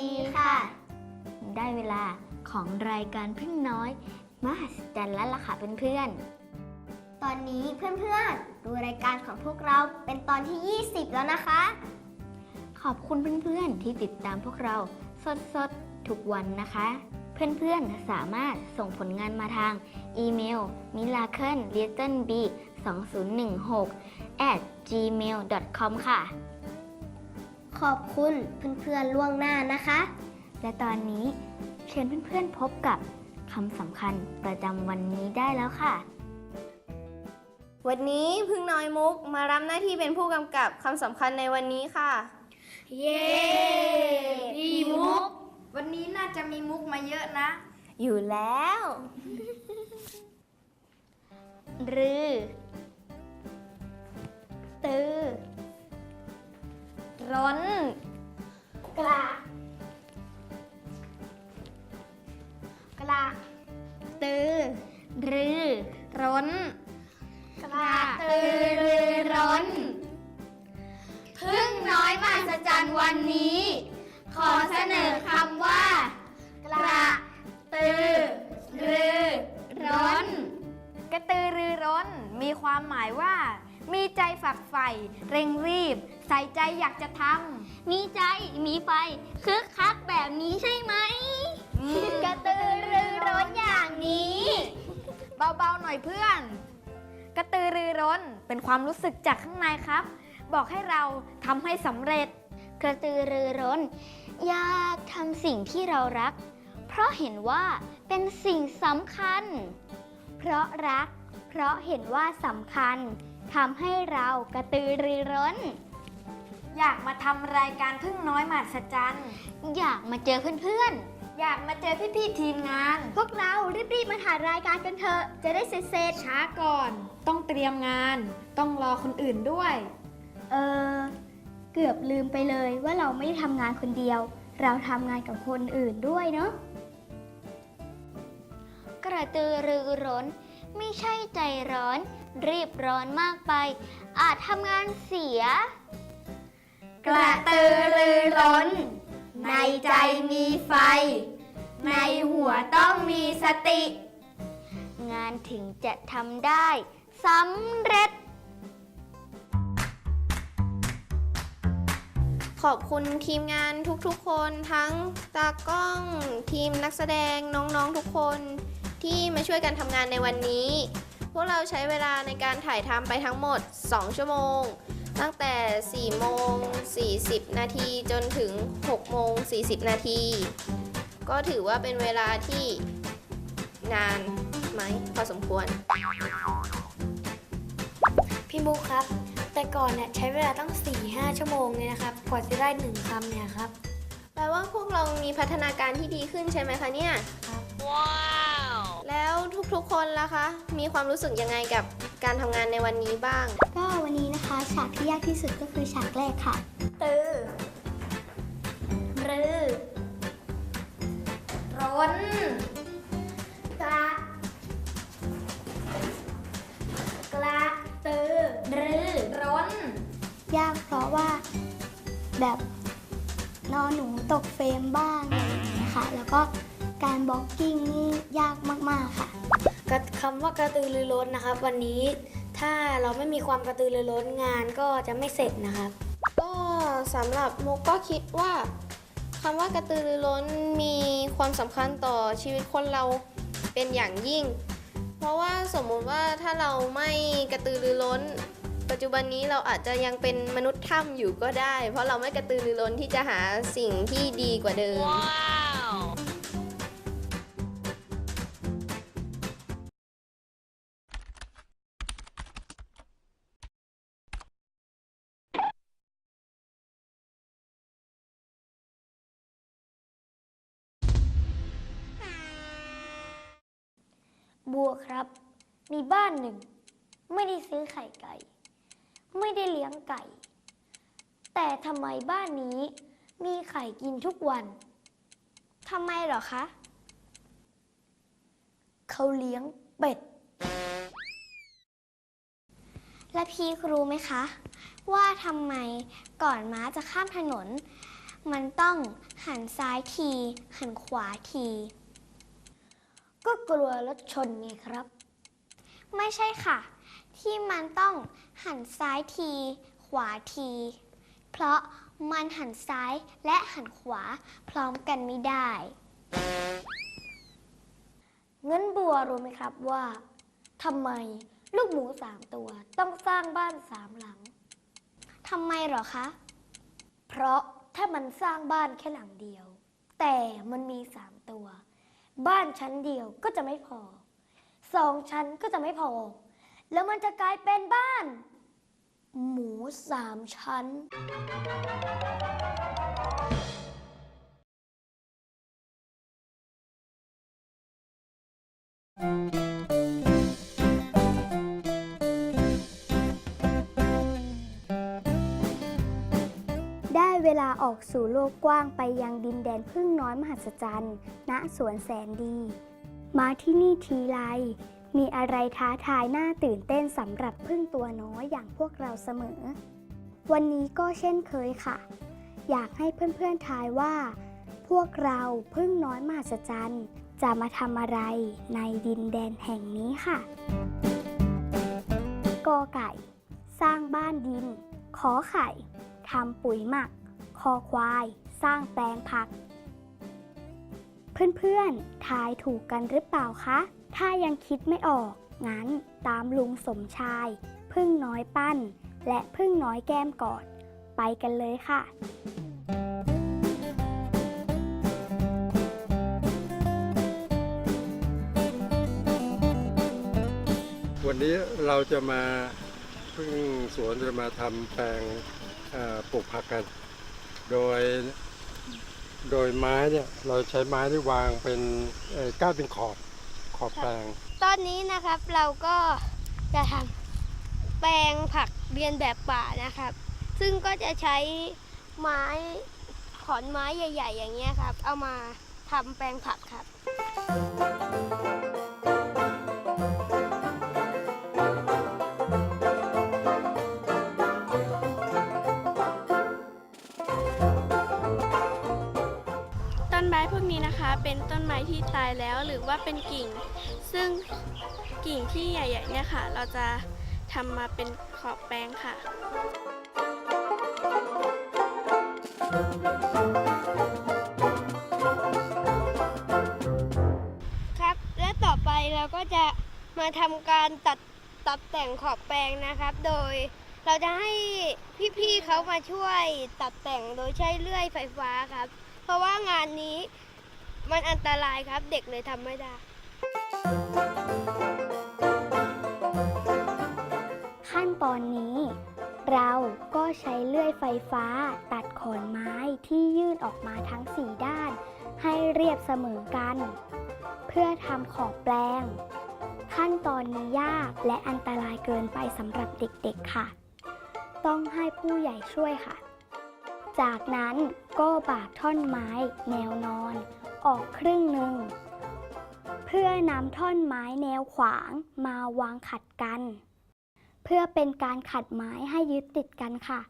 ดีค่ะ ได้เวลาของรายการพึ่งน้อย มหัศจรรย์แล้วล่ะค่ะเพื่อนๆ ตอนนี้เพื่อนๆ ดูรายการของพวกเราเป็นตอนที่ 20 แล้วนะคะ ขอบคุณเพื่อนๆ ที่ติดตามพวกเราสดๆ ทุกวันนะคะ เพื่อนๆ สามารถส่งผลงานมาทางอีเมล miracle little b 2016 at gmail com ค่ะ ขอบคุณเพื่อนๆล่วงหน้านะคะ และตอนนี้เชิญเพื่อนๆพบกับคำสำคัญประจำวันนี้ได้แล้วค่ะ วันนี้พึ่งน้อยมุกมารับหน้าที่เป็นผู้กำกับคำสำคัญในวันนี้ค่ะ เย้พี่มุก วันนี้น่าจะมีมุกมาเยอะนะ อยู่แล้ว รือ ตือ ร้นกระกระตือรือร้นกระตือรือร้นพึ่งน้อยมหัศจรรย์วันนี้ ขอเสนอคำว่า กระ ตือ รือ ร้น กระตือรือร้น มีความหมายว่า มีใจฝักใฝ่เร่งรีบใส่ใจอยากจะทมีใจมีไฟคึกคักแบบนี้ใช่ไหมำกระตือรือร้นอย่างนี้ เบาๆหน่อยเพื่อน กระตือรือร้นเป็นความรู้สึกจากข้างในครับ บอกให้เราทำให้สำเร็จ กระตือรือร้น อยากทำสิ่งที่เรารัก เพราะเห็นว่าเป็นสิ่งสำคัญ เพราะรัก เพราะเห็นว่าสำคัญทำให้เรากระตือรือร้น อยากมาทำรายการพึ่งน้อยมหัศจรรย์อยากมาเจอเพื่อนอยากมาเจอพี่ๆทีมงานๆพวกเรารีบๆมาถ่ายรายการกันเถอะจะได้เสร็จช้าก่อน ต้องเตรียมงาน ต้องรอคนอื่นด้วยๆเออ เกือบลืมไปเลยว่าเราไม่ได้ทำงานคนเดียว เราทำงานกับคนอื่นด้วยเนาะกระตือรือร้น ไม่ใช่ใจร้อน รีบร้อนมากไป อาจทำงานเสีย กระตือรือร้น ในใจมีไฟ ในหัวต้องมีสติ งานถึงจะทำได้สำเร็จ ขอบคุณทีมงานทุกๆคนทั้งตากล้องทีมนักแสดงน้องๆทุกคนที่มาช่วยกันทำงานในวันนี้ พวกเราใช้เวลาในการถ่ายทำไปทั้งหมด 2 ชั่วโมง ตั้งแต่ 4 โมง 40 นาทีจนถึง 6 โมง 40 นาที ก็ถือว่าเป็นเวลาที่นานไหมพอสมควร พี่มุกครับ แต่ก่อนเนี่ยใช้เวลาต้อง4-5 ชั่วโมงเลยนะครับกว่าจะได้หนึ่งคำเนี่ยครับ แปลว่าพวกเรามีพัฒนาการที่ดีขึ้นใช่ไหมคะเนี่ยครับแล้วทุกๆคนล่ะคะ มีความรู้สึกยังไงกับ การทำงานในวันนี้บ้าง ก็วันนี้นะคะฉากที่ยากที่สุดก็คือฉากแรกค่ะ ตือรือร้นกระกระตือรือร้น ยากเพราะว่าแบบนอนหนูตกเฟรมบ้างอะไรอย่างเงี้ยค่ะ แล้วก็การบล็อกกิ้งนี่ยากมาก ๆ ค่ะกระ คำว่ากระตือรือร้นนะครับ วันนี้ถ้าเราไม่มีความกระตือรือร้นงานก็จะไม่เสร็จนะครับ ก็สำหรับมุกก็คิดว่าคำว่ากระตือรือร้นมีความสำคัญต่อชีวิตคนเราเป็นอย่างยิ่ง เพราะว่าสมมุติว่าถ้าเราไม่กระตือรือร้น ปัจจุบันนี้เราอาจจะยังเป็นมนุษย์ถ้ำอยู่ก็ได้ เพราะเราไม่กระตือรือร้นที่จะหาสิ่งที่ดีกว่าเดิม บัวครับ มีบ้านหนึ่ง ไม่ได้ซื้อไข่ไก่ ไม่ได้เลี้ยงไก่ แต่ทำไมบ้านนี้มีไข่กินทุกวันทำไมหรอคะ เขาเลี้ยงเป็ด และพี่รู้ไหมคะ ว่าทำไมก่อนม้าจะข้ามถนน มันต้องหันซ้ายที หันขวาที ก็กลัวรถชนไงครับ ไม่ใช่ค่ะ ที่มันต้องหันซ้ายที ขวาที เพราะมันหันซ้ายและหันขวาพร้อมกันไม่ได้งั้นบัวรู้ไหมครับว่าทำไมลูกหมูสามตัวต้องสร้างบ้านสามหลังทำไมเหรอคะ เพราะถ้ามันสร้างบ้านแค่หลังเดียว แต่มันมีสามตัว บ้านชั้นเดียวก็จะไม่พอ สองชั้นก็จะไม่พอ แล้วมันจะกลายเป็นบ้าน หมูสามชั้น สู่โลกกว้างไปยังดินแดนพึ่งน้อยมหัศจรรย์ณสวนแสนดี มาที่นี่ทีไรมีอะไรท้าทายน่าตื่นเต้นสำหรับพึ่งตัวน้อยอย่างพวกเราเสมอ วันนี้ก็เช่นเคยค่ะ อยากให้เพื่อนๆทายว่า พวกเราพึ่งน้อยมหัศจรรย์จะมาทำอะไรในดินแดนแห่งนี้ค่ะกอไก่ สร้างบ้านดิน ขอไข่ทำปุ๋ยหมัก คอควาย สร้างแปลงผัก เพื่อนๆ ทายถูกกันหรือเปล่าคะ ถ้ายังคิดไม่ออก งั้นตามลุงสมชาย พึ่งน้อยปั้น และพึ่งน้อยแก้มกอด ไปกันเลยค่ะวันนี้เราจะมาเพิ่งสวนจะมาทำแปลงปลูกผักกัน โดย โดยไม้เนี่ยเราใช้ไม้ที่วางเป็นก้านเป็นขอบขอบแปลง ตอนนี้นะครับเราก็จะทำแปลงผักเรียนแบบป่านะครับ ซึ่งก็จะใช้ไม้ขอนไม้ใหญ่ ๆ อย่างเงี้ยครับ เอามาทำแปลงผักครับ เป็นต้นไม้ที่ตายแล้วหรือว่าเป็นกิ่ง ซึ่งกิ่งที่ใหญ่ๆเนี่ยค่ะ เราจะทำมาเป็นขอบแปลงค่ะครับและต่อไปเราก็จะมาทำการตัดตัดแต่งขอบแปลงนะครับ โดยเราจะให้พี่ๆเขามาช่วยตัดแต่งโดยใช้เลื่อยไฟฟ้าครับ เพราะว่างานนี้ มันอันตรายครับ เด็กเลยทำไม่ได้ ขั้นตอนนี้ เราก็ใช้เลื่อยไฟฟ้า ตัดขอนไม้ที่ยื่นออกมาทั้งสี่ด้าน ให้เรียบเสมอกัน เพื่อทำขอบแปลง ขั้นตอนนี้ยากและอันตรายเกินไปสำหรับเด็กๆค่ะ ต้องให้ผู้ใหญ่ช่วยค่ะจากนั้นก็บากท่อนไม้แนวนอน ออกครึ่งหนึ่ง เพื่อนำท่อนไม้แนวขวางมาวางขัดกัน เพื่อเป็นการขัดไม้ให้ยึดติดกันค่ะ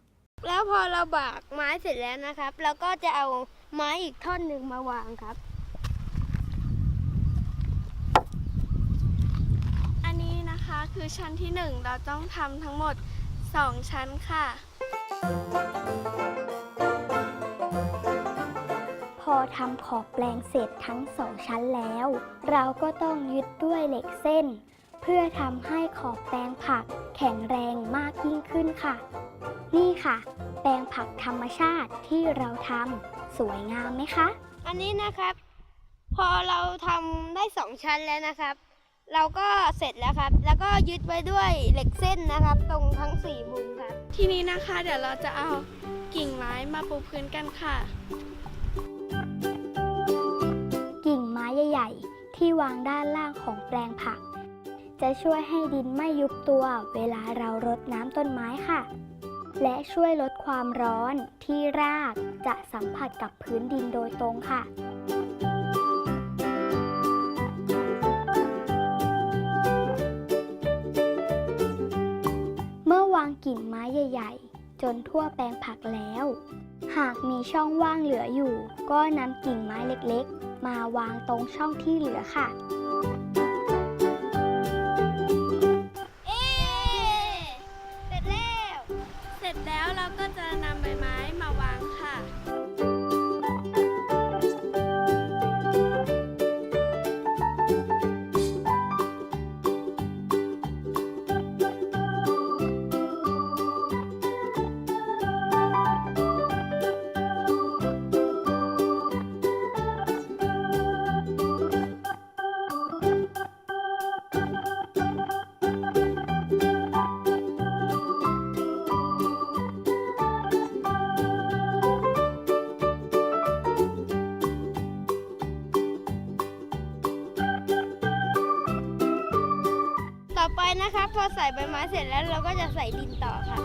แล้วพอเราบากไม้เสร็จแล้วนะครับ เราก็จะเอาไม้อีกท่อนหนึ่งมาวางครับ อันนี้นะคะคือชั้นที่หนึ่งเราต้องทำทั้งหมด2ชั้นค่ะ ทำขอบแปลงเสร็จทั้งสองชั้นแล้ว เราก็ต้องยึดด้วยเหล็กเส้น เพื่อทำให้ขอบแปลงผักแข็งแรงมากยิ่งขึ้นค่ะ นี่ค่ะ แปลงผักธรรมชาติที่เราทำสวยงามไหมคะ อันนี้นะครับ พอเราทำได้สองชั้นแล้วนะครับ เราก็เสร็จแล้วครับ แล้วก็ยึดไว้ด้วยเหล็กเส้นนะครับ ตรงทั้งสี่มุมครับ ทีนี้นะคะ เดี๋ยวเราจะเอากิ่งไม้มาปูพื้นกันค่ะ ญ่ที่วางด้านล่างของแปลงผัก จะช่วยให้ดินไม่ยุบตัวเวลาเรารดน้ำต้นไม้ค่ะ และช่วยลดความร้อนที่รากจะสัมผัสกับพื้นดินโดยตรงค่ะเมื่อวางกิ่งไม้ใหญ่ ๆ จนทั่วแปลงผักแล้ว หากมีช่องว่างเหลืออยู่ ก็นำกิ่งไม้เล็กๆ มาวางตรงช่องที่เหลือค่ะ ต่อไปนะคะพอใส่ใบไม้เสร็จแล้วเราก็จะใส่ดินต่อค่ะ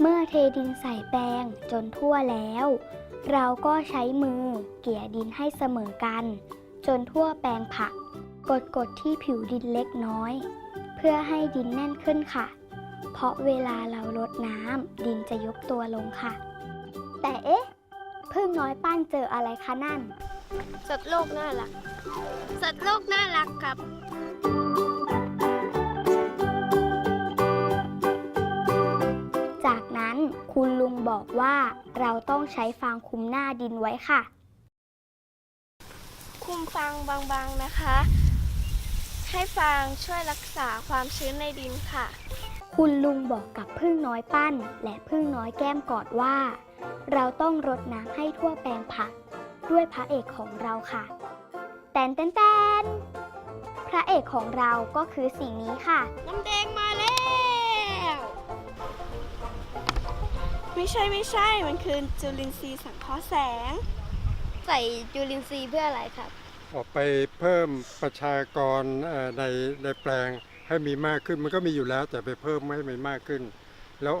เมื่อเทดินใส่แปลงจนทั่วแล้ว เราก็ใช้มือเกี่ยดินให้เสมอกัน จนทั่วแปลงผัก กดกดๆที่ผิวดินเล็กน้อย เพื่อให้ดินแน่นขึ้นค่ะ เพราะเวลาเราลดน้ำดินจะยกตัวลงค่ะ แต่เอ๊ะพึ่งน้อยป้านเจออะไรคะนั่น สัตว์โลกน่ารัก สัตว์โลกน่ารักครับ จากนั้นคุณลุงบอกว่าเราต้องใช้ฟางคลุมหน้าดินไว้ค่ะ คุมฟางบางๆนะคะ ให้ฟางช่วยรักษาความชื้นในดินค่ะ คุณลุงบอกกับพึ่งน้อยปั้น และพึ่งน้อยแก้มกอดว่า เราต้องรดน้ำให้ทั่วแปลงผัก ด้วยพระเอกของเราค่ะ แตนแตนแตนพระเอกของเราก็คือสิ่งนี้ค่ะ น้ำแดงมาแล้ว ไม่ใช่ไม่ใช่ มันคือจุลินทรีย์สังเคราะห์แสง ใส่จุลินทรีย์เพื่ออะไรครับ ออกไปเพิ่มประชากรเอ่อในในแปลง ให้มีมากขึ้นมันก็มีอยู่แล้วแต่ไปเพิ่มให้มันมากขึ้น แล้ว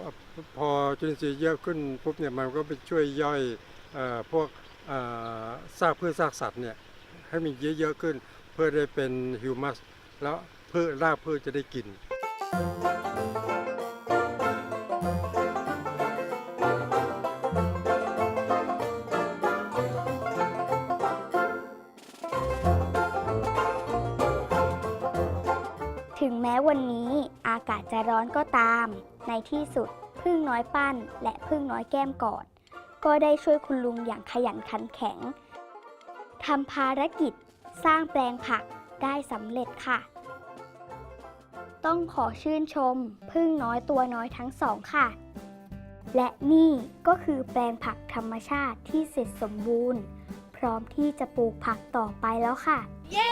พอจุลินทรีย์เยอะขึ้นปุ๊บเนี่ยมันก็ไปช่วยย่อยอพวกซากพืชซากสัตว์เนี่ยให้มันเยอะๆขึ้น เพื่อได้เป็นฮิวมัสแล้วพืชรากพืชจะได้กิน ถึงแม้วันนี้อากาศจะร้อนก็ตาม ในที่สุดพึ่งน้อยปั้น และพึ่งน้อยแก้มกอด ก็ได้ช่วยคุณลุงอย่างขยันขันแข็งทำภารกิจ สร้างแปลงผักได้สำเร็จค่ะ ต้องขอชื่นชม พึ่งน้อยตัวน้อยทั้งสองค่ะ และนี่ก็คือแปลงผักธรรมชาติที่เสร็จสมบูรณ์ พร้อมที่จะปลูกผักต่อไปแล้วค่ะ เย้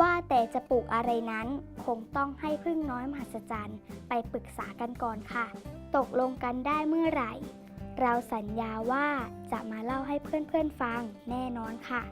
ว่าแต่จะปลูกอะไรนั้น คงต้องให้พึ่งน้อยมหัศจรรย์ไปปรึกษากันก่อนค่ะ ตกลงกันได้เมื่อไหร่ เราสัญญาว่าจะมาเล่าให้เพื่อนๆฟังแน่นอนค่ะ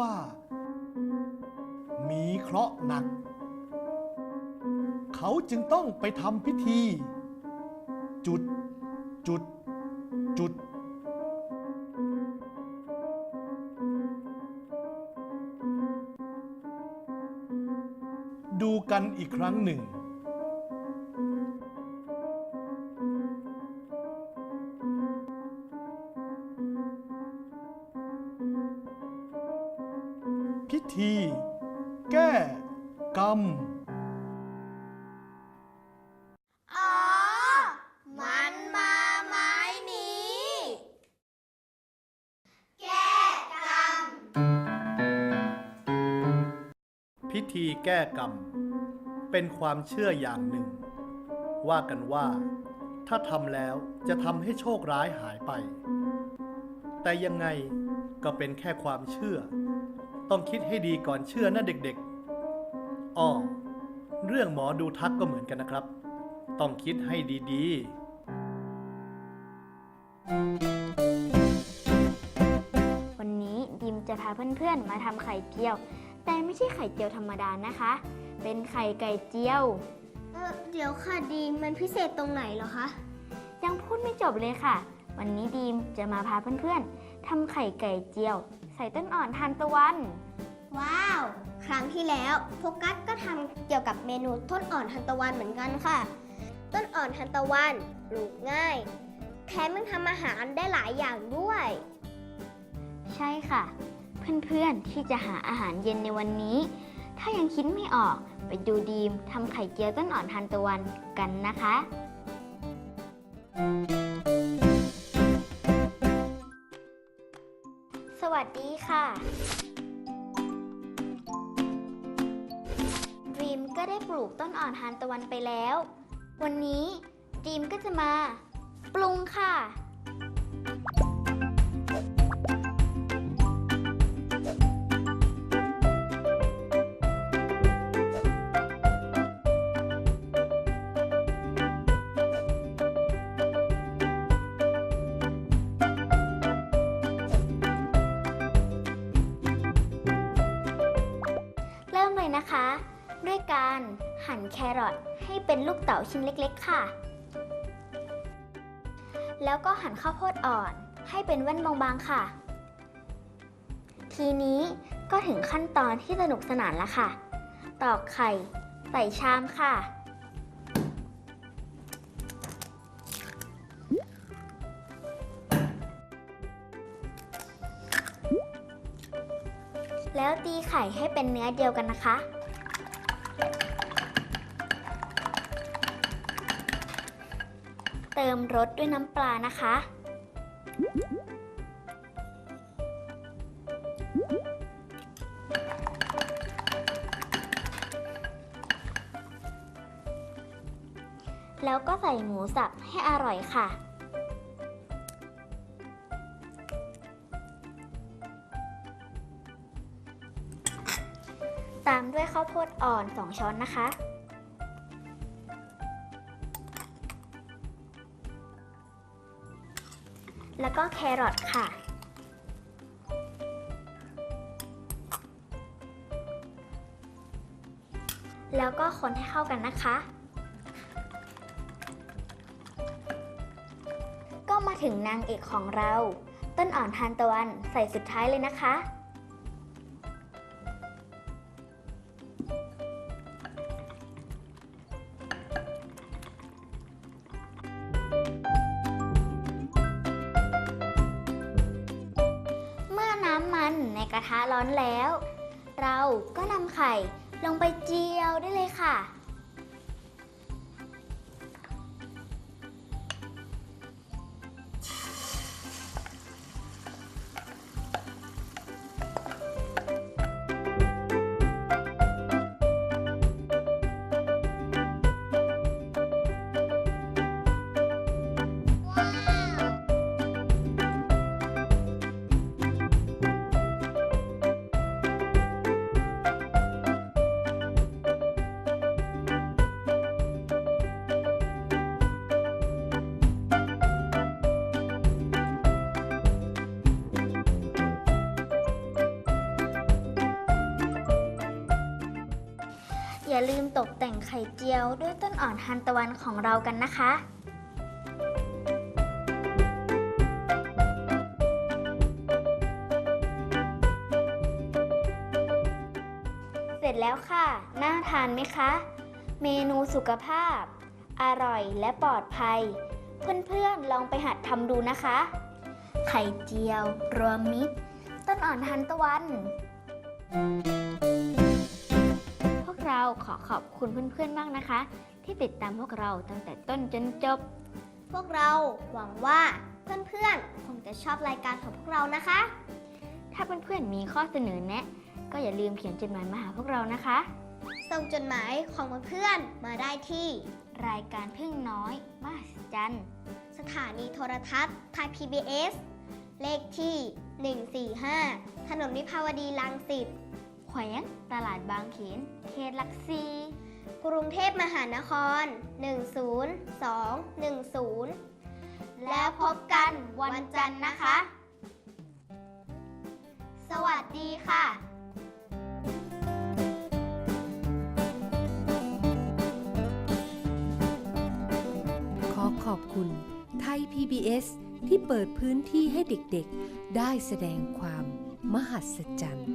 ว่า มีเคราะห์หนัก เขาจึงต้องไปทำพิธี จุด จุด จุด ดูกันอีกครั้งหนึ่ง พิธีแก้กรรม เป็นความเชื่ออย่างหนึ่ง ว่ากันว่า ถ้าทำแล้วจะทำให้โชคร้ายหายไป แต่ยังไงก็เป็นแค่ความเชื่อ ต้องคิดให้ดีก่อนเชื่อนะเด็กๆอ้อเรื่องหมอดูทักก็เหมือนกันนะครับ ต้องคิดให้ดีๆ วันนี้ดิมจะพาเพื่อนๆ มาทำไข่เจียว แต่ไม่ใช่ไข่เจียวธรรมดานะคะ เป็นไข่ไก่เจียว เออเดี๋ยวค่ะดีมมันพิเศษตรงไหนเหรอคะ ยังพูดไม่จบเลยค่ะ วันนี้ดีมจะมาพาเพื่อนๆทำไข่ไก่เจียว ใส่ต้นอ่อนทานตะวัน ว้าว ครั้งที่แล้วโฟกัสก็ทำเกี่ยวกับเมนูต้นอ่อนทันตะวันเหมือนกันค่ะ ต้นอ่อนทันตะวันปลูกง่าย แถมยังทำอาหารได้หลายอย่างด้วย ใช่ค่ะ เพื่อนๆ ที่จะหาอาหารเย็นในวันนี้ ถ้ายังคิดไม่ออกไปดูดีมทำไข่เจียวต้นอ่อนทานตะวันกันนะคะ สวัสดีค่ะดีมก็ได้ปลูกต้นอ่อนทานตะวันไปแล้ว วันนี้ดีมก็จะมา ปรุงค่ะ การหั่นแครอทให้เป็นลูกเต๋าชิ้นเล็กๆ ค่ะ แล้วก็หั่นข้าวโพดอ่อนให้เป็นแว่นบางๆ ค่ะ ทีนี้ก็ถึงขั้นตอนที่สนุกสนานแล้วค่ะ ตอกไข่ ใส่ชามค่ะ แล้วตีไข่ให้เป็นเนื้อเดียวกันนะคะ ติมรสด้วยน้ำปลานะคะ แล้วก็ใส่หมูสับให้อร่อยค่ะตามด้วยข้าวโพดอ่อน 2 ช้อนนะคะ ก็แครอทค่ะ แล้วก็คนให้เข้ากันนะคะ ก็มาถึงนางเอกของเรา ต้นอ่อนทานตะวันใส่สุดท้ายเลยนะคะ ร้อนแล้ว เราก็นำไข่ลงไปเจียวได้เลยค่ะ อย่าลืมตกแต่งไข่เจียวด้วยต้นอ่อนทานตะวันของเรากันนะคะเสร็จแล้วค่ะ น่าทานไหมคะ เมนูสุขภาพ อร่อยและปลอดภัย เพื่อนๆลองไปหัดทำดูนะคะ ไข่เจียว รวมมิตร ต้นอ่อนทานตะวัน เราขอขอบคุณเพื่อนๆมากนะคะ ที่ติดตามพวกเราตั้งแต่ต้นจนจบ พวกเราหวังว่าเพื่อนๆคงจะชอบรายการของพวกเรานะคะ ถ้าเพื่อนๆมีข้อเสนอแนะ ก็อย่าลืมเขียนจดหมายมาหาพวกเรานะคะ ส่งจดหมายของเพื่อนๆมาได้ที่ รายการพึ่งน้อยมหัศจรรย์สถานีโทรทัศน์ไทย PBS เลขที่ 145 ถนนวิภาวดีรังสิตแขวงตลาดบางเขน เขตหลักสี่กรุงเทพมหานคร 10210 แล้วพบกันวันจันทร์นะคะ สวัสดีค่ะขอขอบคุณไทย PBS ที่เปิดพื้นที่ให้เด็กๆ ได้แสดงความมหัศจรรย์